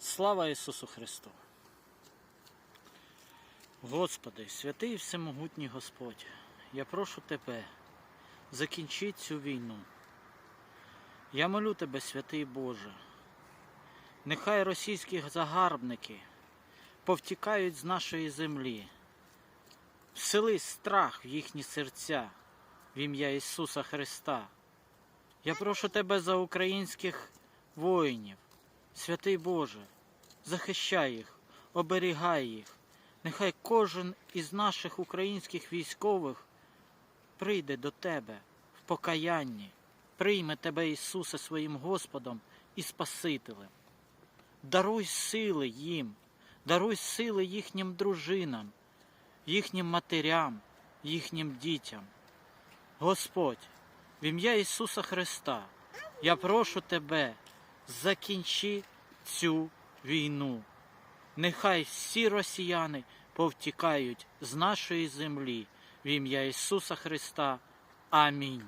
Слава Ісусу Христу! Господи, святий і всемогутній Господь, я прошу Тебе, закінчи цю війну. Я молю Тебе, святий Боже, нехай російські загарбники повтікають з нашої землі, всели страх в їхні серця в ім'я Ісуса Христа. Я прошу Тебе за українських воїнів, святий Боже, захищай їх, оберігай їх. Нехай кожен із наших українських військових прийде до Тебе в покаянні, прийме Тебе, Ісусе, своїм Господом і Спасителем. Даруй сили їм, даруй сили їхнім дружинам, їхнім матерям, їхнім дітям. Господь, в ім'я Ісуса Христа, я прошу Тебе, закінчи цю війну. Нехай всі росіяни повтікають з нашої землі в ім'я Ісуса Христа. Амінь.